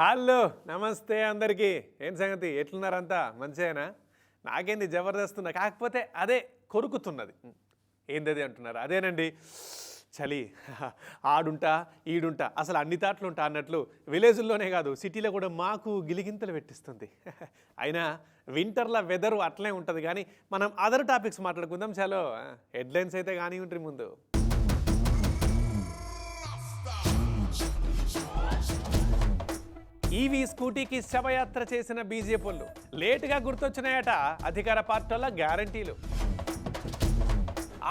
Hello నమస్తే అందరికీ. ఏం సంగతి? ఎట్లున్నారంతా? మంచిగానా? నాకేంది జబర్దస్త్ కాకపోతే అదే కొరుకుతున్నది. ఏంది అది అంటున్నారు? అదేనండి. చలి. ఆడుంటా ఈడుంటా. అసలు అన్ని తాట్లు ఉంటా అన్నట్లు విలేజుల్లోనే కాదు సిటీలో కూడా మాకు గిలిగింతలు పెట్టిస్తుంది. అయినా వింటర్లో వెదరు అట్లే ఉంటుంది కానీ మనం అదర్ టాపిక్స్ మాట్లాడుకుందాం చాలో. హెడ్లైన్స్ అయితే కానీ ఉంటుంది ముందు. ఈవీ స్కూటీకి శవయాత్ర చేసిన బీజేపీలు లేటుగా గుర్తొచ్చినాయట అధికార పార్టీల గ్యారంటీలు.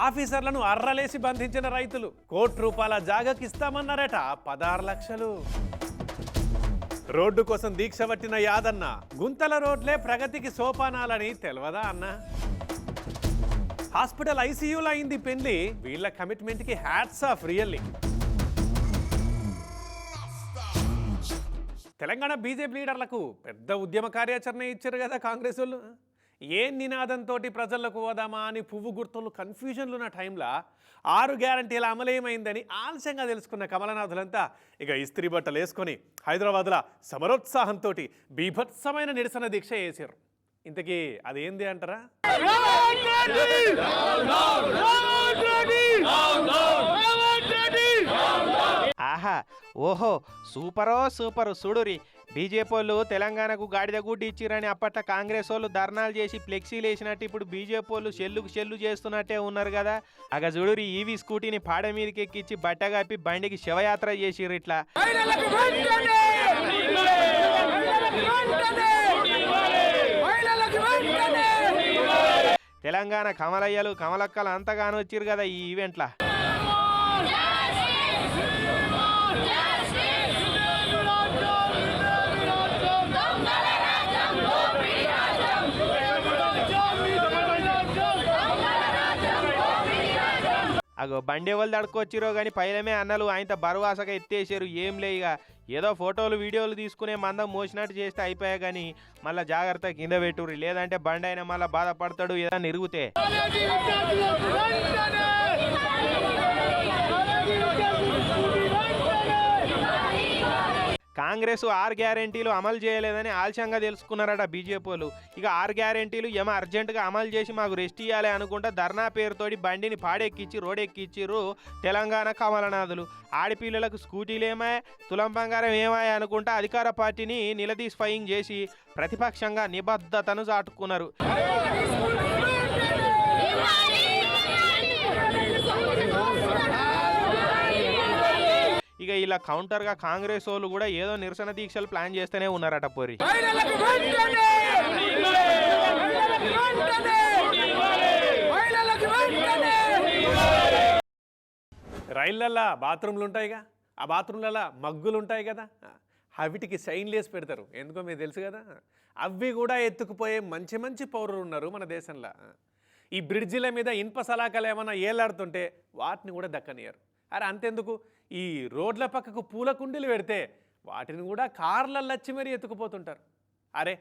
ఆఫీసర్లను అర్రలేసి బంధించిన రైతులు. కోటి రూపాయల జాగకి ఇస్తామన్నారట పదహారు లక్షలు. రోడ్డు కోసం దీక్ష పట్టిన యాదన్న గుంతల రోడ్లే ప్రగతికి సోపానాలని తెలవదా అన్న? హాస్పిటల్ ఐసీయూలో అయింది పెళ్ళి వీళ్ళ కమిట్మెంట్కి hats off really. Telangana BJP లీడర్లకు పెద్ద ఉద్యమ కార్యాచరణ ఇచ్చారు కదా కాంగ్రెస్ వాళ్ళు ఏ నినాదంతో ప్రజలకు పోదామా అని పువ్వు గుర్తులు కన్ఫ్యూజన్లు ఉన్న టైంలో ఆరు గ్యారంటీల అమలేమైందని ఆలస్యంగా తెలుసుకున్న కమలనాథులంతా ఇక ఇస్త్రీ బట్టలు వేసుకొని హైదరాబాద్లో సమరోత్సాహంతో బీభత్సమైన నిరసన దీక్ష చేశారు ఇంతకీ అదేంది అంటారా ఆహా ఓహో సూపరో సూపరు. చూడురి బీజేపీ వాళ్ళు తెలంగాణకు గాడిద గుడ్డి ఇచ్చిరని అప్పట్లో కాంగ్రెస్ వాళ్ళు ధర్నాలు చేసి ఫ్లెక్సీలు వేసినట్టు ఇప్పుడు బీజేపీ వాళ్ళు చెల్లుకు చెల్లు చేస్తున్నట్టే ఉన్నారు కదా. అగ చూడురి ఈవీ స్కూటీని పాడ మీదకి ఎక్కించి బట్ట కప్పి బండికి శవయాత్ర చేసిర్రు ఇట్లా. తెలంగాణ కమలయ్యలు కమలక్కలు అంతగానో వచ్చిర్రు కదా ఈ ఈవెంట్ల. అగో బండి వాళ్ళు దడుకొచ్చిరో కానీ పైలమే అన్నలు ఆయనతో బరువాసగా ఎత్తేసారు. ఏం లే ఇక ఏదో ఫోటోలు వీడియోలు తీసుకునే మందం మోసినట్టు చేస్తే అయిపోయా కానీ మళ్ళీ జాగ్రత్త కింద పెట్టుర్రి. లేదంటే బండి అయినా మళ్ళీ బాధపడతాడు ఏదైనా ఇరుగుతే. కాంగ్రెస్ ఆరు గ్యారెంటీలు అమలు చేయలేదని ఆలస్యంగా తెలుసుకున్నారట బీజేపీలు ఇక ఆరు గ్యారెంటీలు ఏమో అర్జెంటుగా అమలు చేసి మాకు రెస్ట్ ఇవ్వాలి అనుకుంటా ధర్నా పేరుతోటి బండిని పాడెక్కిచ్చి రోడెక్కిచ్చిర్రు తెలంగాణ కమలనాథులు. ఆడపిల్లలకు స్కూటీలేమాయ తులం బంగారం ఏమాయ అనుకుంటా అధికార పార్టీని నిలదీసి ఫైయింగ్ చేసి ప్రతిపక్షంగా నిబద్ధతను చాటుకున్నారు. ఇక ఇలా కౌంటర్గా కాంగ్రెస్ వాళ్ళు కూడా ఏదో నిరసన దీక్షలు ప్లాన్ చేస్తూనే ఉన్నారట పోరి. రైళ్ళల్లో బాత్రూమ్లు ఉంటాయిగా ఆ బాత్రూమ్లలో మగ్గులు ఉంటాయి కదా అవిటికి సైన్ లేసి పెడతారు. ఎందుకో మీకు తెలుసు కదా? అవి కూడా ఎత్తుకుపోయే మంచి మంచి పౌరులు ఉన్నారు మన దేశంలో. ఈ బ్రిడ్జిల మీద ఇనుప సలాకలు ఏమైనా ఏలాడుతుంటే వాటిని కూడా దక్కనియరు అరే అంతెందుకు? ఈ రోడ్ల పక్కకు పూల కుండీలు పెడితే వాటిని కూడా కార్లల్లో వచ్చి మరీ ఎత్తుకుపోతుంటారు. అరే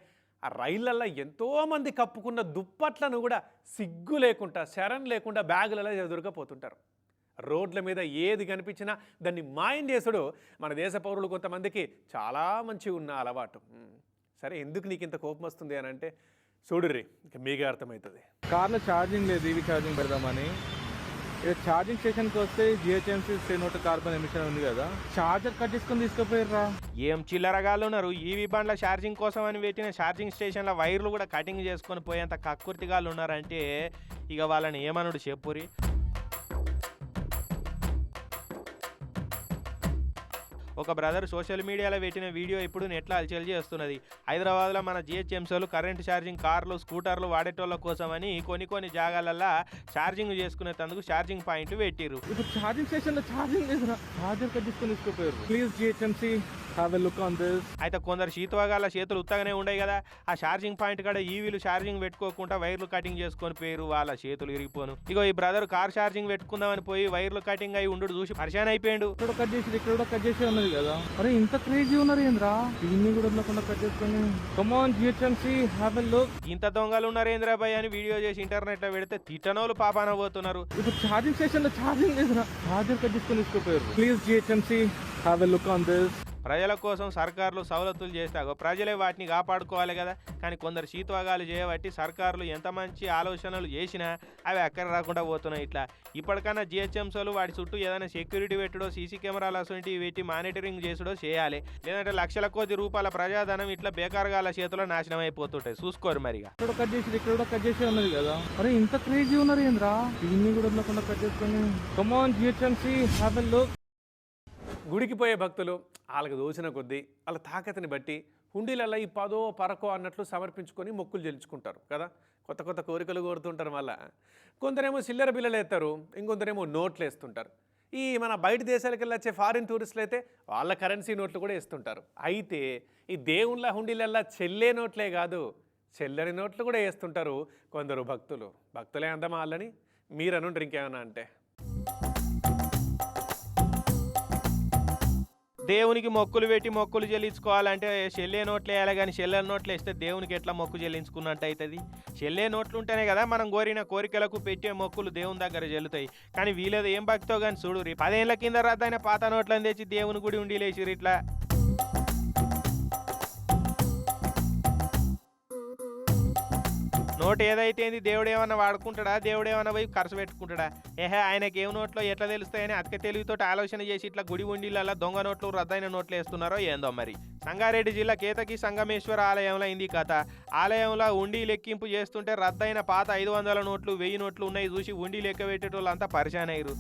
ఆ రైళ్ళల్లో ఎంతోమంది కప్పుకున్న దుప్పట్లను కూడా సిగ్గు లేకుండా శరణ్ లేకుండా బ్యాగులలో ఎదురుకపోతుంటారు. రోడ్ల మీద ఏది కనిపించినా దాన్ని మాయం చేసుడు. మన దేశ పౌరులు కొంతమందికి చాలా మంచి ఉన్న అలవాటు. సరే ఎందుకు నీకు ఇంత కోపం వస్తుంది అని అంటే చూడుర్రి ఇక మీకే అర్థమవుతుంది. కార్లో ఛార్జింగ్ లేదు ఈవీ ఛార్జింగ్ పెడదామని. ఇక ఛార్జింగ్ స్టేషన్కి వస్తే జిహెచ్ఎంసీ నోట్ కార్బన్ ఎమిషన్ ఉంది కదా. ఛార్జర్ కట్ చేసుకొని తీసుకుపోయారా ఏం చిల్లరగాళ్ళు ఉన్నారు? ఈవీ బండ్ల ఛార్జింగ్ కోసం అని పెట్టిన ఛార్జింగ్ స్టేషన్ల వైర్లు కూడా కటింగ్ చేసుకొని పోయేంత కక్కుర్తిగాళ్ళు ఉన్నారంటే ఇక వాళ్ళని ఏమనుడు చెప్పురి ఒక బ్రదర్ సోషల్ మీడియాలో పెట్టిన వీడియో ఇప్పుడు నెట్లో అలచల్ చేస్తున్నది. హైదరాబాద్లో మన జిహెచ్ఎంసీలు కరెంట్ ఛార్జింగ్ కార్లు స్కూటర్లు వాడేటోళ్ళ కోసమని కొన్ని కొన్ని జాగాలల్లో ఛార్జింగ్ చేసుకునేందుకు ఛార్జింగ్ పాయింట్ పెట్టిర్రు. ఇప్పుడు ఛార్జింగ్ స్టేషన్లో ఛార్జింగ్ ఛార్జర్ తీసుకుపోయారు please GHMC have a look on this అయితే కొందరు శీతవగాల చేతులు ఉత్తగానే ఉండయి కదా. ఆ ఛార్జింగ్ పాయింట్ కాడ ఈవీలు ఛార్జింగ్ పెట్టుకోకుండా వైర్లు కటింగ్ చేసుకొని పోయారు వాళ్ళ చేతులు ఇరిగిపోను. ఇగో ఈ బ్రదర్ కార్ ఛార్జింగ్ పెట్టుకుందామని పోయి వైర్లు కటింగ్ అయి ఉండు చూసి పరిశాన్ అయిపోయాడు. ఇక్కడ కట్ చేసి ఇక్కడ కూడా కట్ చేసి ఉన్నది కదా. అరే ఇంత క్రేజీ ఉన్నారు ఏంద్రా? ఇన్ని కూడా వదలకుండా కట్ చేసుకొని. కమాన్ జిహెచ్ఎంసీ హ్యావ్ లుక్ ఇంత దొంగలు ఉన్నారు ఏంద్రాబాయ్ అని వీడియో చేసి ఇంటర్నెట్లో పెడితే తిట్టనోలు పాపాన పోతున్నారు. ఇప్పుడు ఛార్జింగ్ స్టేషన్లో ఛార్జింగ్ లేదురా. ఛార్జర్ కట్ చేసుకొని తీసుకుపోయారు. Please GHMC have a look on this ప్రజల కోసం సర్కారులు సవలతులు చేస్తాగో ప్రజలే వాటిని కాపాడుకోవాలి కదా. కానీ కొందరు శీతవాగాలు చేయబట్టి సర్కారులు ఎంత మంచి ఆలోచనలు చేసినా అవి అక్కడ రాకుండా పోతున్నాయి ఇట్లా. ఇప్పటికన్నా జిహెచ్ఎంసీలు వాటి చుట్టూ ఏదైనా సెక్యూరిటీ పెట్టుడో సీసీ కెమెరాలు అసలు పెట్టి మానిటరింగ్ చేసుడో చేయాలి. లేదంటే లక్షల కొద్ది రూపాయల ప్రజాధనం ఇట్లా బేకారగాల చేతిలో నాశనం అయిపోతుంటాయి. చూసుకోరు మరిగా. ఇక్కడ కట్ చేసి ఇక్కడ కూడా కట్ చేసి ఉన్నది కదా. అరే ఇంత క్రేజీ ఉన్నారు ఏంద్రా? ఇవన్నీ కూడా కట్ చేసుకొని. Come on GHMC have a look గుడికి పోయే భక్తులు వాళ్ళకి దోచిన కొద్దీ వాళ్ళ తాకతిని బట్టి హుండీలలో ఈ పదో పరకో అన్నట్లు సమర్పించుకొని మొక్కులు చెల్లించుకుంటారు కదా? కొత్త కొత్త కోరికలు కోరుతుంటారు మళ్ళా. కొందరేమో చిల్లర బిల్లలు వేస్తారు ఇంకొందరేమో నోట్లు వేస్తుంటారు ఈ మన బయట దేశాలకు వెళ్ళి వచ్చే ఫారిన్ టూరిస్టులు అయితే వాళ్ళ కరెన్సీ నోట్లు కూడా వేస్తుంటారు. అయితే ఈ దేవుళ్ళ హుండీలల్లా చెల్లే నోట్లే కాదు చెల్లని నోట్లు కూడా వేస్తుంటారు కొందరు భక్తులు. భక్తులే అందమా వాళ్ళని మీరు అనుంటారు ఇంకేమన్నా అంటే? దేవునికి మొక్కులు పెట్టి మొక్కులు చెల్లించుకోవాలంటే చెల్లే నోట్లు వేయాలి కానీ చెల్లె నోట్లు వేస్తే దేవునికి ఎట్లా మొక్కు చెల్లించుకున్నట్టు అవుతుంది? చెల్లే నోట్లు ఉంటేనే కదా మనం కోరిన కోరికలకు పెట్టే మొక్కులు దేవుని దగ్గర చెల్లుతాయి. కానీ వీళ్ళది ఏం భక్తో కానీ చూడు రీ పదేళ్ళ కింద రద్దయిన పాత నోట్లను తెచ్చి దేవుని గుడి ఉండి లేచిరు ఇట్లా. నోట్ ఏదైతే ఏంది దేవుడు ఏమన్నా వాడుకుంటాడా? దేవుడు ఏమన్నా పోయి ఖర్చు పెట్టుకుంటాడా? ఏహే ఆయనకి ఏం నోట్లో ఎట్లా తెలుస్తాయని అతిక తెలివితో ఆలోచన చేసి ఇట్లా గుడి ఉండిళ్ళ దొంగ నోట్లు రద్దయిన నోట్లు వేస్తున్నారో ఏందో మరి. సంగారెడ్డి జిల్లా కేతకి సంగమేశ్వర ఆలయంలో అయింది కథ. ఆలయంలో ఉండి లెక్కింపు చేస్తుంటే రద్దయిన పాత ఐదు వందల నోట్లు వెయ్యి నోట్లు ఉన్నాయి చూసి ఉండి లెక్క పెట్టేటోళ్ళంతా పరిచయం అయ్యారు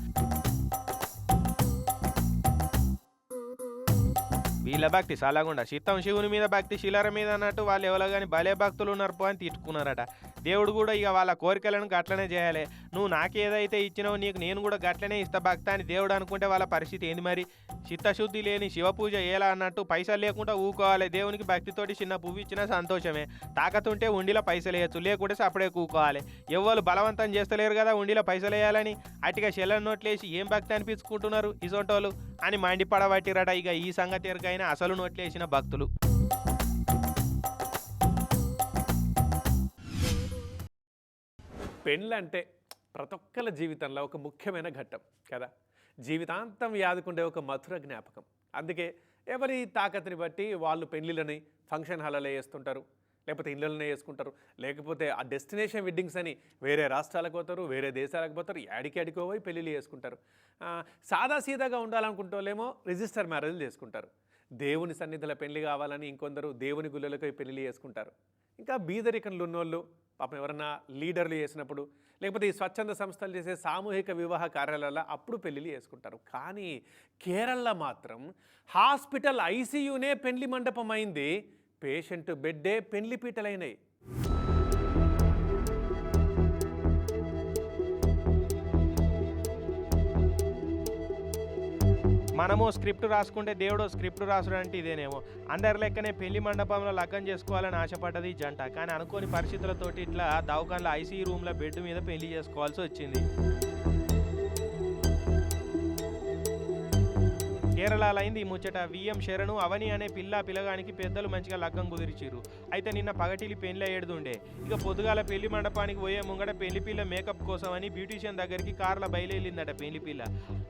వీళ్ళ భక్తి సలగుండా. చిత్తం శివుని మీద భక్తి శిలర మీద అన్నట్టు వాళ్ళు ఎవరో కానీ భలే భక్తులు ఉన్నారు పో అని తిట్టుకున్నారట. దేవుడు కూడా ఇక వాళ్ళ కోరికలను అట్లనే చేయాలి. నువ్వు నాకేదైతే ఇచ్చినావో నీకు నేను కూడా గట్లనే ఇస్తా భక్త అని దేవుడు అనుకుంటే వాళ్ళ పరిస్థితి ఏంది మరి? చిత్తశుద్ధి లేని శివపూజ ఎలా అన్నట్టు పైసలు లేకుండా ఊకోవాలి. దేవునికి భక్తితోటి చిన్న పువ్వు ఇచ్చినా సంతోషమే. తాకతుంటే ఉండిలో పైసలు వేయచ్చు లేకుంటే అప్పుడే కూకోవాలి. ఎవ్వరు బలవంతం చేస్తలేరు కదా ఉండిలో పైసలు వేయాలని. అట్టిగా చెల్లెని నోట్లేసి ఏం భక్తి అనిపించుకుంటున్నారు? ఇసొంటోళ్ళు అని మండిపడబట్టిరట ఇక ఈ సంగతి ఎరుకైనా అసలు నోట్లేసిన భక్తులు. పెళ్ళంటే ప్రతి ఒక్కరి జీవితంలో ఒక ముఖ్యమైన ఘట్టం కదా? జీవితాంతం యాదుకుండే ఒక మధుర జ్ఞాపకం. అందుకే ఎవరి తాకతిని బట్టి వాళ్ళు పెళ్ళిళ్ళని ఫంక్షన్ హాల్లో వేస్తుంటారు లేకపోతే ఇళ్ళలోనే వేసుకుంటారు లేకపోతే ఆ డెస్టినేషన్ వెడ్డింగ్స్ అని వేరే రాష్ట్రాలకు పోతారు వేరే దేశాలకు పోతారు యాడికి అడికో పోయి పెళ్ళిళ్ళు చేసుకుంటారు. సాదా సీదాగా ఉండాలనుకుంటోలేమో రిజిస్టర్ మ్యారేజ్లు చేసుకుంటారు. దేవుని సన్నిధిలో పెళ్ళి కావాలని ఇంకొందరు దేవుని గుళ్ళలకు పెళ్ళి చేసుకుంటారు. ఇంకా బీదరికంలో ఉన్నోళ్ళు పాపం ఎవరన్నా లీడర్లు చేసినప్పుడు లేకపోతే ఈ స్వచ్ఛంద సంస్థలు చేసే సామూహిక వివాహ కార్యాలయాల్లో అప్పుడు పెళ్ళిళ్ళు చేసుకుంటారు. కానీ కేరళ మాత్రం హాస్పిటల్ ఐసీయూనే పెళ్ళి మండపం అయింది పేషెంట్ బెడ్డే పెళ్ళి పీటలైనాయి. మనము స్క్రిప్ట్ రాసుకుంటే దేవుడు స్క్రిప్ట్ రాసుడు అంటే ఇదేనేమో. అందరి లెక్కనే పెళ్ళి మండపంలో లగ్గం చేసుకోవాలని ఆశపడ్డది జంట. కానీ అనుకోని పరిస్థితులతోటి ఇట్లా దవాఖానలో ఐసీ రూమ్లో బెడ్ మీద పెళ్ళి చేసుకోవాల్సి వచ్చింది. కేరళలో అయింది ఈ ముచ్చట. విఎం శరణు అవని అనే పిల్ల పిల్లగానికి పెద్దలు మంచిగా లగ్గం కుదిరిచిరు అయితే నిన్న పగటిలి పెళ్ళి అయ్యేడుండే ఇక పొద్దుగాల పెళ్ళి మండపానికి పోయే ముంగట పెళ్ళి పిల్ల మేకప్ కోసం అని బ్యూటీషియన్ దగ్గరికి కార్ల బయలుదేరిందట పెళ్ళి పిల్ల.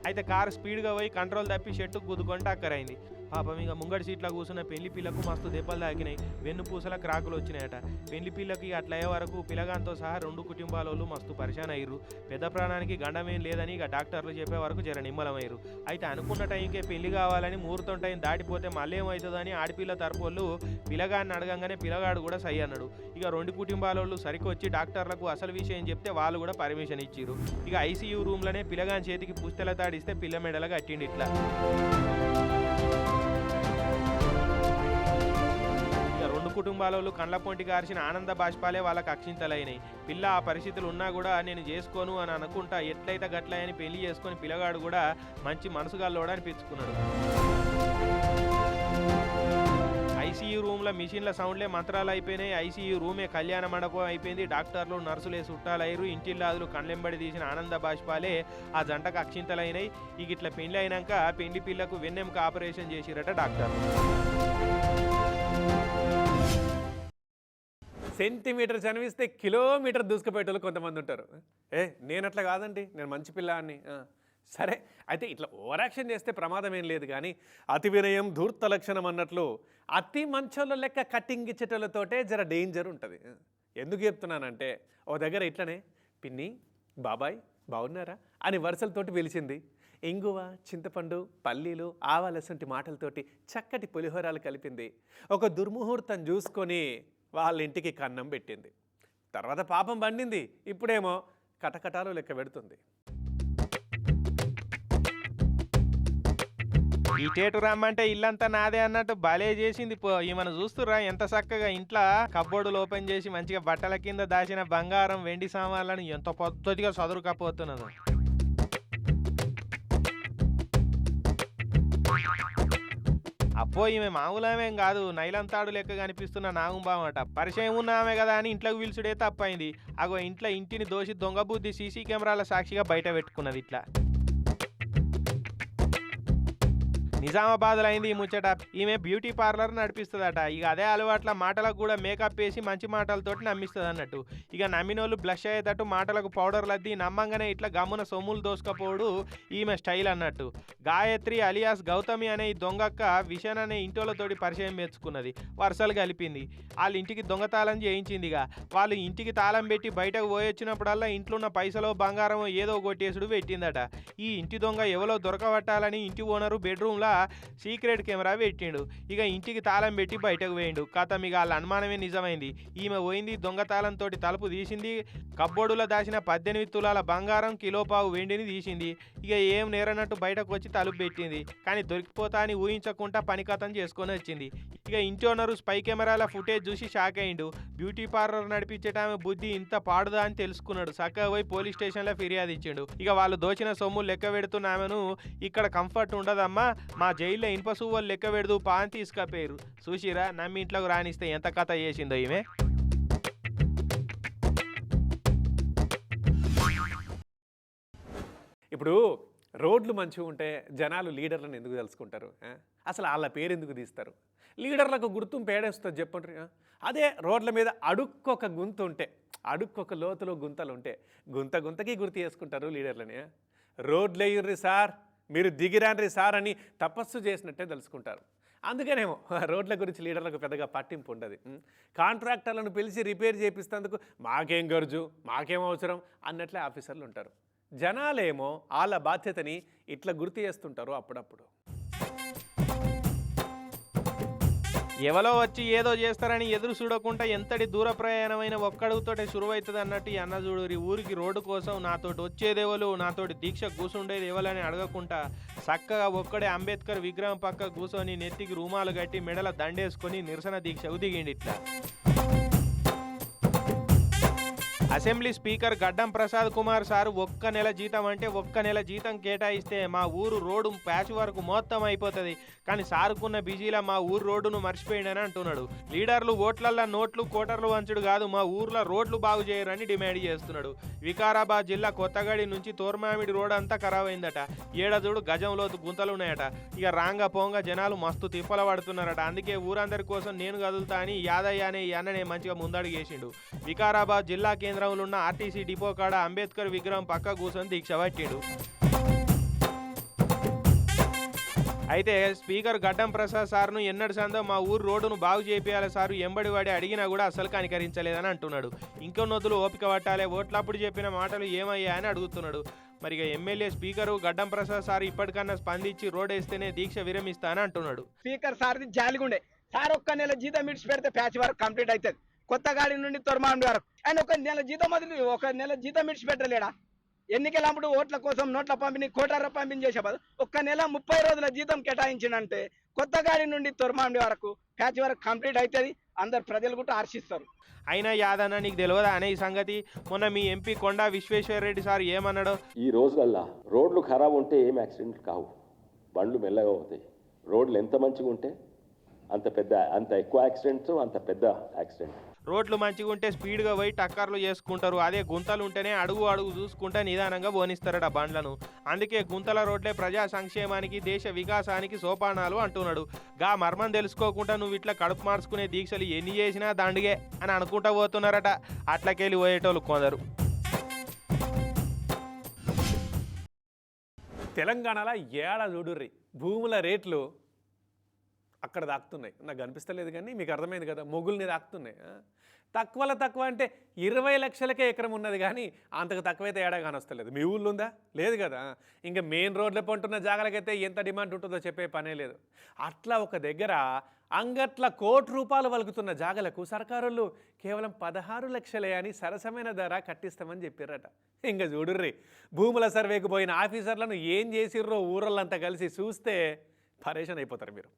అయితే కారు స్పీడ్గా పోయి కంట్రోల్ తప్పి షెట్టుకు గుద్దుకొని టక్కరైంది పాపం ఇక ముంగడి సీట్లో కూర్చున్న పెళ్ళి పిల్లకు మస్తు దెబ్బలు తాకినాయి. వెన్ను పూసల క్రాకులు వచ్చినాయట. పెళ్ళి పిల్లకి అట్లా అయ్యే వరకు పిల్లగాంతో సహా రెండు కుటుంబాల వాళ్ళు మస్తు పరిశాన్ అయ్యారు పెద్ద ప్రాణానికి గండమేం లేదని ఇక డాక్టర్లు చెప్పే వరకు జర నిమ్మలమయ్యారు అయితే అనుకున్న టైంకే పెళ్ళి కావాలని ముహూర్తం టైం దాటిపోతే మళ్ళీ ఏమవుతుందని ఆడపిల్ల వాళ్ళు పిల్లగాడిని అడగంగానే పిల్లగాడు కూడా సై అన్నాడు. ఇక రెండు కుటుంబాల వాళ్ళు సరికొచ్చి డాక్టర్లకు అసలు విషయం చెప్తే వాళ్ళు కూడా పర్మిషన్ ఇచ్చారు ఇక ఐసీయూ రూమ్లోనే పిల్లగాని చేతికి పుస్తెల తాడిస్తే పిల్ల మెడలు కట్టిండి ఇట్లా. ఇక రెండు కుటుంబాల వాళ్ళు కండ్ల పొంటి కార్చిన ఆనంద బాష్పాలే వాళ్ళకి అక్షింతలైనాయి పిల్ల ఆ పరిస్థితులు ఉన్నా కూడా నేను చేసుకోను అని అనుకుంటా ఎట్లయితే గట్లయని పెళ్ళి చేసుకొని పిల్లగాడు కూడా మంచి మనసుగాల్లోడా అనిపించుకున్నాడు. ఐసీయూ రూమ్లో మిషన్ల సౌండ్లే మంత్రాలు అయిపోయినాయి. ఐసీయూ రూమే కళ్యాణ మండపం అయిపోయింది. డాక్టర్లు నర్సులే చుట్టాలయ్యారు ఇంటిల్లాదులు కళ్ళెంబడి తీసిన ఆనంద బాష్పాలే ఆ జంటకు అక్షింతలైనాయి ఇక ఇట్లా పెళ్ళి అయినాక పెళ్ళి పిల్లకు వెన్నెంక ఆపరేషన్ చేసిరట డాక్టర్ సెంటీమీటర్ చనివిస్తే కిలోమీటర్ దూసుకుపోయేటోళ్ళు కొంతమంది ఉంటారు. ఏ నేను అట్లా కాదండి నేను మంచి పిల్లాన్ని. సరే అయితే ఇట్లా ఓవర్ యాక్షన్ చేస్తే ప్రమాదం ఏం లేదు కానీ అతి వినయం ధూర్త లక్షణం అన్నట్లు అతి మంచోళ్ళ లెక్క కట్టింగ్ ఇచ్చేటోళ్ళతోటే జర డేంజర్ ఉంటుంది. ఎందుకు చెప్తున్నానంటే ఓ దగ్గర ఇట్లనే పిన్ని బాబాయ్ బాగున్నారా? అని వరుసలతోటి పిలిచింది. ఇంగువ చింతపండు పల్లీలు ఆవాలసంటి మాటలతోటి చక్కటి పులిహోరాలు కలిపింది. ఒక దుర్ముహూర్తం చూసుకొని వాళ్ళ ఇంటికి కన్నం పెట్టింది. తర్వాత పాపం పండింది. ఇప్పుడేమో కటకటాలు లెక్క పెడుతుంది. ఇటేటు రమ్మంటే ఇల్లంతా నాదే అన్నట్టు భలే చేసింది పో. ఈమెను చూస్తురా ఎంత చక్కగా ఇంట్లో కబ్బోర్డులు ఓపెన్ చేసి మంచిగా బట్టల కింద దాచిన బంగారం వెండి సామాన్లను ఎంత పద్ధతిగా చదురుకపోతున్నదో అప్పో ఈమె మామూలమేం కాదు. నైలంతాడు లెక్క కనిపిస్తున్న నాగుంబామట పరిచయం ఉన్న ఆమె కదా అని ఇంట్లోకి పిలుచుడే తప్పైంది. అగో ఇంట్లో ఇంటిని దోషి దొంగ బుద్ధి సీసీ కెమెరాల సాక్షిగా బయట పెట్టుకున్నది ఇట్లా. నిజామాబాద్లో అయింది ఈ ముచ్చట. ఈమె బ్యూటీ పార్లర్ నడిపిస్తుందట. ఇక అదే అలవాట్ల మాటలకు కూడా మేకప్ వేసి మంచి మాటలతోటి నమ్మిస్తుంది అన్నట్టు ఇక నమ్మినోళ్ళు బ్లష్ అయ్యేటట్టు మాటలకు పౌడర్లు అద్ది నమ్మంగానే ఇట్లా గమ్మున సొమ్ములు దోసుకపోవడు ఈమె స్టైల్ అన్నట్టు. గాయత్రి అలియాస్ గౌతమి అనే ఈ దొంగక్క విషన్ అనే ఇంటోళ్ళతోటి పరిచయం మెచ్చుకున్నది వరుసలు కలిపింది. వాళ్ళ ఇంటికి దొంగ తాళం చేయించింది ఇక వాళ్ళు ఇంటికి తాళం పెట్టి బయటకు పోయొచ్చినప్పుడల్లా ఇంట్లో ఉన్న పైసలో బంగారం ఏదో కొట్టేసుడు పెట్టిందట. ఈ ఇంటి దొంగ ఎవరో దొరకబట్టాలని ఇంటి ఓనరు బెడ్రూమ్లో సీక్రెట్ కెమెరా పెట్టిండు. ఇక ఇంటికి తాళం పెట్టి బయటకు వేయండు కథ ఇక వాళ్ళ అనుమానమే నిజమైంది. ఈమె పోయింది దొంగ తాళంతో తలుపు తీసింది. కబ్బోడులో దాచిన పద్దెనిమిది తులాల బంగారం కిలో పావు వెండిని తీసింది. ఇక ఏం నేరనట్టు బయటకు వచ్చి తలుపు పెట్టింది. కానీ దొరికిపోతా అని ఊహించకుండా పని కథం చేసుకొని వచ్చింది. ఇక ఇంటి ఓనరు స్పై కెమెరాల ఫుటేజ్ చూసి షాక్ అయిండు. బ్యూటీ పార్లర్ నడిపించటామె బుద్ధి ఇంత పాడుదా అని తెలుసుకున్నాడు. చక్కగా పోయి పోలీస్ స్టేషన్లో ఫిర్యాదు ఇచ్చిండు. ఇక వాళ్ళు దోచిన సొమ్ము లెక్క పెడుతున్న ఆమెను ఇక్కడ కంఫర్ట్ ఉండదమ్మా. మా జైల్లో ఇనుప సువ్వలు లెక్క పెడదు పాన్ తీసుకపోయారు చూసిరా నమ్మి ఇంట్లోకి రానిస్తే ఎంత కథ చేసిందో ఈమె? ఇప్పుడు రోడ్లు మంచిగా ఉంటే జనాలు లీడర్లను ఎందుకు తెలుసుకుంటారు అసలు వాళ్ళ పేరు ఎందుకు తీస్తారు? లీడర్లకు గుర్తింపు ఏడేస్తుంది చెప్పండి. అదే రోడ్ల మీద అడుక్కొక గుంత ఉంటే అడుక్కొక లోతులో గుంతలు ఉంటే గుంత గుంతకి గుర్తు చేసుకుంటారు లీడర్లని. రోడ్లు వేయుర్రి సార్. మీరు దిగిరాన్రి సార్ అని తపస్సు చేసినట్టే తెలుసుకుంటారు. అందుకనేమో రోడ్ల గురించి లీడర్లకు పెద్దగా పట్టింపు ఉండదు. కాంట్రాక్టర్లను పిలిచి రిపేర్ చేపిస్తేందుకు మాకేం గర్జు మాకేం అవసరం అన్నట్లే ఆఫీసర్లు ఉంటారు. జనాలేమో వాళ్ళ బాధ్యతని ఇట్లా గుర్తు చేస్తుంటారు అప్పుడప్పుడు. ఎవలో వచ్చి ఏదో చేస్తారని ఎదురు చూడకుండా ఎంతటి దూర ప్రయాణమైన ఒక్కడుగుతోటే సురువైతుంది అన్నట్టు ఈ అన్న చూడురి ఊరికి రోడ్డు కోసం నాతోటి వచ్చేదేవలు నాతోటి దీక్ష కూసుండేది ఎవలని అడగకుండా చక్కగా ఒక్కడే అంబేద్కర్ విగ్రహం పక్క కూసోని నెత్తికి రూమాలు కట్టి మెడల దండేసుకొని నిరసన దీక్ష దిగిండి ఇట్లా అసెంబ్లీ స్పీకర్ గడ్డం ప్రసాద్ కుమార్ సార్ ఒక్క నెల జీతం అంటే ఒక్క నెల జీతం కేటాయిస్తే మా ఊరు రోడ్డు ప్యాచ్ వరకు మొత్తం అయిపోతుంది. కానీ సారుకున్న బిజీలా మా ఊరు రోడ్డును మర్చిపోయిండని అంటున్నాడు. లీడర్లు ఓట్లల్లా నోట్లు కోటర్లు వంచుడు కాదు మా ఊర్లో రోడ్లు బాగు చేయరని డిమాండ్ చేస్తున్నాడు. వికారాబాద్ జిల్లా కొత్తగడి నుంచి తోర్మామిడి రోడ్ అంతా ఖరాబ్ అయిందట ఏడదుడు గజంలోతు గుంతలు ఉన్నాయట. ఇక రాంగ పోంగ జనాలు మస్తు తిప్పల పడుతున్నారట. అందుకే ఊరందరి కోసం నేను కదులుతా అని యాదయ్య అనే ఈ అన్ననే మంచిగా ముందడుగేసిండు. వికారాబాద్ జిల్లా కేంద్రంలో ఉన్న ఆర్టీసీ డిపో కాడ అంబేద్కర్ విగ్రహం పక్క కూర్చొని దీక్ష పట్టిండు. అయితే స్పీకర్ గడ్డం ప్రసాద్ సార్ను ఎన్నడు సందో మా ఊరు రోడ్డును బాగు చేపియాలి సారు ఎంబడి వాడి అడిగినా కూడా అసలు కనికరించలేదని అంటున్నాడు. ఇంకో నొద్దులు ఓపిక పట్టాలి ఓట్లప్పుడు చెప్పిన మాటలు ఏమయ్యాయని అడుగుతున్నాడు. మరి ఇక ఎమ్మెల్యే స్పీకరు గడ్డం ప్రసాద్ సార్ ఇప్పటికన్నా స్పందించి రోడ్ వేస్తేనే దీక్ష విరమిస్తానని అంటున్నాడు. స్పీకర్ సార్ది జాలిగుండే. సార్ ఒక్క నెల జీతం ఇడిచి పెడితే ప్యాచ్ వర్క్ కంప్లీట్ అవుతుంది కొత్త గాడి నుండి తొరమాండి వరకు ఆయన ఒక నెల జీతం వదిలి ఒక నెల జీతం ఇడిచి పెట్టలేడా ఎన్నికలప్పుడు ఓట్ల కోసం నోట్ల పంపిణీ కోటార పంపిణీ చేసే బదులు ఒక్క నెల ముప్పై రోజుల జీతం కేటాయించినంటే కొత్త గాడి నుండి తొరమాండి వరకు ప్యాచ్ వర్క్ కంప్లీట్ అవుతుంది అందరు ప్రజలు కూడా హర్షిస్తారు అయినా యాదన్న నీకు తెలియదా అనే ఈ సంగతి? మొన్న మీ ఎంపీ కొండా విశ్వేశ్వరరెడ్డి సార్ ఏమన్నాడో? ఈ రోజులల్లా రోడ్లు ఖరాబ్ ఉంటే ఏం యాక్సిడెంట్లు కావు. బండ్లు మెల్లగా అవుతాయి. రోడ్లు ఎంత మంచిగా ఉంటే అంత పెద్ద అంత ఎక్కువ యాక్సిడెంట్స్ అంత పెద్ద యాక్సిడెంట్. రోడ్లు మంచిగా ఉంటే స్పీడ్గా పోయి టక్కర్లు చేసుకుంటారు. అదే గుంతలు ఉంటేనే అడుగు అడుగు చూసుకుంటే నిదానంగా పోనిస్తారట బండ్లను. అందుకే గుంతల రోడ్లే ప్రజా సంక్షేమానికి దేశ వికాసానికి సోపానాలు అంటున్నాడు. గా మర్మం తెలుసుకోకుండా నువ్వు ఇట్లా కడుపు మార్చుకునే దీక్షలు ఎన్ని చేసినా దండిగే అని అనుకుంటా పోతున్నారట. అట్లకెళ్ళి పోయేటోళ్ళు కొందరు. తెలంగాణలో ఏడ చూడుర్రి? భూముల రేట్లు అక్కడ తాకుతున్నాయి నాకు అనిపిస్తలేదు కానీ మీకు అర్థమైంది కదా మొగుల్ని తాకుతున్నాయి తక్కువలో తక్కువ అంటే ఇరవై లక్షలకే ఎకరం ఉన్నది కానీ అంతకు తక్కువైతే ఏడా కానొస్తలేదు. మీ ఊళ్ళో ఉందా? లేదు కదా. ఇంకా మెయిన్ రోడ్ల పంటున్న జాగాలకైతే ఎంత డిమాండ్ ఉంటుందో చెప్పే పనే లేదు. అట్లా ఒక దగ్గర అంగట్ల కోటి రూపాయలు వలుకుతున్న జాగలకు సర్కారులు కేవలం పదహారు లక్షలే అని సరసమైన ధర కట్టిస్తామని చెప్పారట ఇంకా చూడుర్రి భూముల సర్వేకు పోయిన ఆఫీసర్లను ఏం చేసిర్రో ఊరళ్ళంతా కలిసి చూస్తే పరేషాన్ అయిపోతారు మీరు.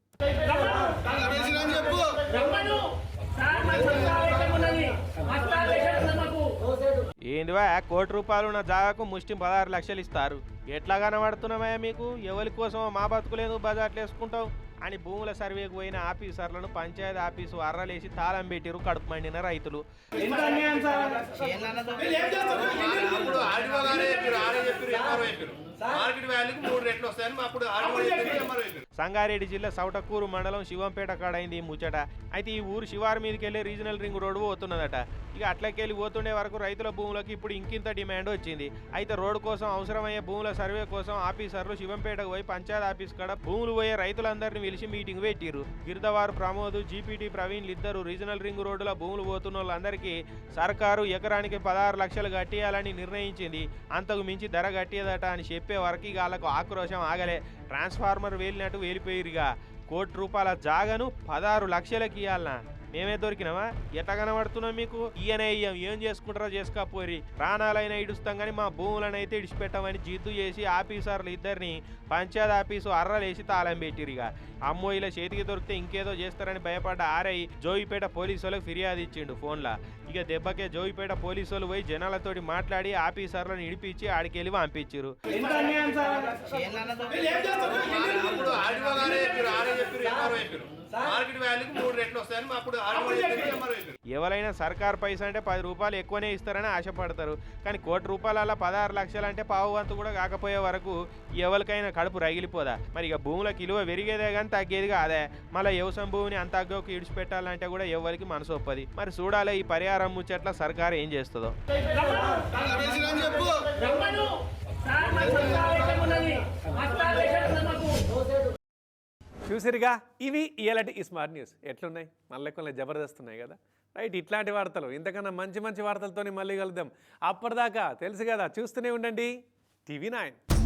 ఏందివా కోటి రూపాయలు ఉన్న జాగాకు ముష్టి పదహారు లక్షలు ఇస్తారు. ఎట్లా కనబడుతున్నామయ్యా మీకు? ఎవరి కోసం మా బతుకులేదు బజార్లు వేసుకుంటావు అని భూముల సర్వేకు పోయిన ఆఫీసర్లను పంచాయతీ ఆఫీసు అర్రలేసి తాళం పెట్టిరు కడుపు మండిన రైతులు. అప్పుడు మార్కెట్ వాల్యూకి మూడు రెట్లు వస్తాయని అప్పుడు సంగారెడ్డి జిల్లా సౌటకూరు మండలం శివంపేట కాడైంది ఈ ముచ్చట. అయితే ఈ ఊరు శివారు మీదకి వెళ్ళి రీజనల్ రింగ్ రోడ్డు పోతున్నదట. ఇక అట్లకెళ్ళి పోతుండే వరకు రైతుల భూములకు ఇప్పుడు ఇంకింత డిమాండ్ వచ్చింది. అయితే రోడ్డు కోసం అవసరమయ్యే భూముల సర్వే కోసం ఆఫీసర్లు శివంపేటకు పోయి పంచాయత్ ఆఫీస్ కాడ భూములు పోయే రైతులందరినీ పిలిచి మీటింగ్ పెట్టిరు గిరిదవారు ప్రమోద్ జీపీటీ ప్రవీణ్ ఇద్దరు రీజనల్ రింగ్ రోడ్డుల భూములు పోతున్న వాళ్ళందరికీ సర్కారు ఎకరానికి పదహారు లక్షలు కట్టియాలని నిర్ణయించింది. అంతకు మించి ధర కట్టేదట అని చెప్పే వరకు ఇక వాళ్ళకు ఆక్రోశం ఆగలే. ట్రాన్స్ఫార్మర్ వేలినట్టు వేలిపోయిరుగా కోటి రూపాయల జాగను పదహారు లక్షలకి ఇవ్వాలనా మేమే దొరికినామా? ఎట్లా కనబడుతున్నాం మీకు? ఈయన ఇయ్యం. ఏం చేసుకుంటారో చేసుకోపోరి ప్రాణాలైనా ఇడుస్తాం కానీ మా భూములను అయితే ఇడిచిపెట్టామని జిద్దు చేసి ఆఫీసర్లు ఇద్దరిని పంచాయత్ ఆఫీసు అర్రలేసి తాళం పెట్టిరు ఇక. అమ్మో ఇలా చేతికి దొరికితే ఇంకేదో చేస్తారని భయపడ్డ ఆర్ఐ జోయిపేట పోలీసు వాళ్ళకి ఫిర్యాదు ఇచ్చిండు ఫోన్లో. ఇక దెబ్బకే జోయిపేట పోలీసు వాళ్ళు పోయి జనాలతోటి మాట్లాడి ఆఫీసర్లను ఇడిపించి ఆడికెళ్ళి పంపించారు అప్పుడు ఆర్డీఓ గారే చెప్పారు మార్కెట్ వాల్యూకి మూడు రెట్లు వస్తాయని అప్పుడు ఎవరైనా సర్కార్ పైసా అంటే పది రూపాయలు ఎక్కువనే ఇస్తారని ఆశపడతారు. కానీ కోటి రూపాయల పదహారు లక్షలు అంటే పావు వంతు కూడా కాకపోయే వరకు ఎవరికైనా కడుపు రగిలిపోదా? మరి ఇక భూముల విలువ పెరిగేదే కానీ తగ్గేది కాదే. మళ్ళీ వ్యవసాయం భూమిని అంత అగ్గోకి ఇడిచిపెట్టాలంటే కూడా ఎవరికి మనసు ఒప్పది. మరి చూడాలి ఈ పరిహారం ముచ్చట్ల సర్కారు ఏం చేస్తుందో. రమ్మను చూసిరుగా? ఇవి ఇయలటి ఈ స్మార్ట్ న్యూస్. ఎట్లున్నాయి? మళ్ళీ కొన్ని జబర్దస్త్ ఉన్నాయి కదా? రైట్ ఇట్లాంటి వార్తలు. ఇంతకన్నా మంచి మంచి వార్తలతోని మళ్ళీ కలుద్దాం. అప్పటిదాకా తెలుసు కదా చూస్తూనే ఉండండి. TV nine.